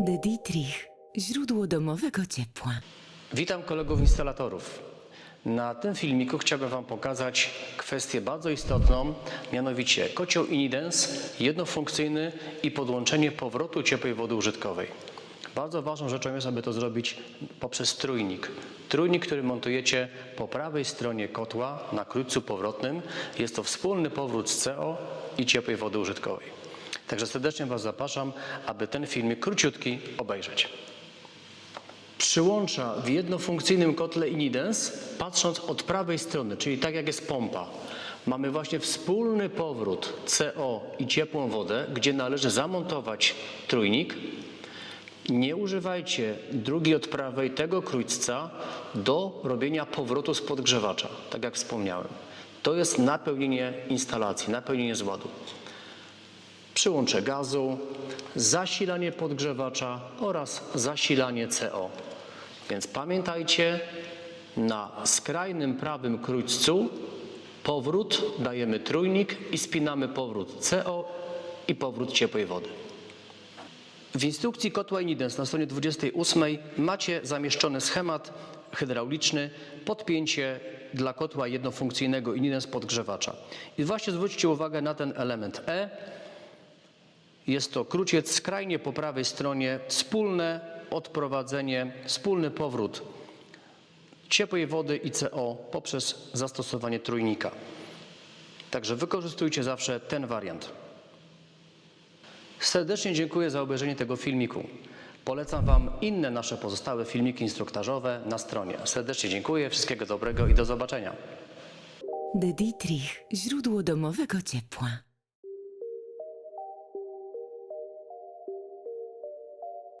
De Dietrich, źródło domowego ciepła. Witam kolegów instalatorów. Na tym filmiku chciałbym Wam pokazać kwestię bardzo istotną, mianowicie kocioł Inidens jednofunkcyjny i podłączenie powrotu ciepłej wody użytkowej. Bardzo ważną rzeczą jest, aby to zrobić poprzez trójnik. Trójnik, który montujecie po prawej stronie kotła na krótcu powrotnym. Jest to wspólny powrót z CO i ciepłej wody użytkowej. Także serdecznie Was zapraszam, aby ten filmik króciutki obejrzeć przyłącza w jednofunkcyjnym kotle Inidens, patrząc od prawej strony, czyli tak jak jest pompa. Mamy właśnie wspólny powrót CO i ciepłą wodę, gdzie należy zamontować trójnik. Nie używajcie drugi od prawej tego krójcca do robienia powrotu z podgrzewacza, tak jak wspomniałem. To jest napełnienie instalacji, napełnienie zładu przyłącze gazu, zasilanie podgrzewacza oraz zasilanie CO. Więc pamiętajcie, na skrajnym prawym krójcu powrót dajemy trójnik i spinamy powrót CO i powrót ciepłej wody. W instrukcji kotła Inidens na stronie 28 macie zamieszczony schemat hydrauliczny, podpięcie dla kotła jednofunkcyjnego Inidens podgrzewacza. I właśnie zwróćcie uwagę na ten element E, jest to kruciec skrajnie po prawej stronie, wspólne odprowadzenie, wspólny powrót ciepłej wody i CO poprzez zastosowanie trójnika. Także wykorzystujcie zawsze ten wariant. Serdecznie dziękuję za obejrzenie tego filmiku. Polecam Wam inne nasze pozostałe filmiki instruktażowe na stronie. Serdecznie dziękuję, wszystkiego dobrego i do zobaczenia. De Dietrich, źródło domowego ciepła.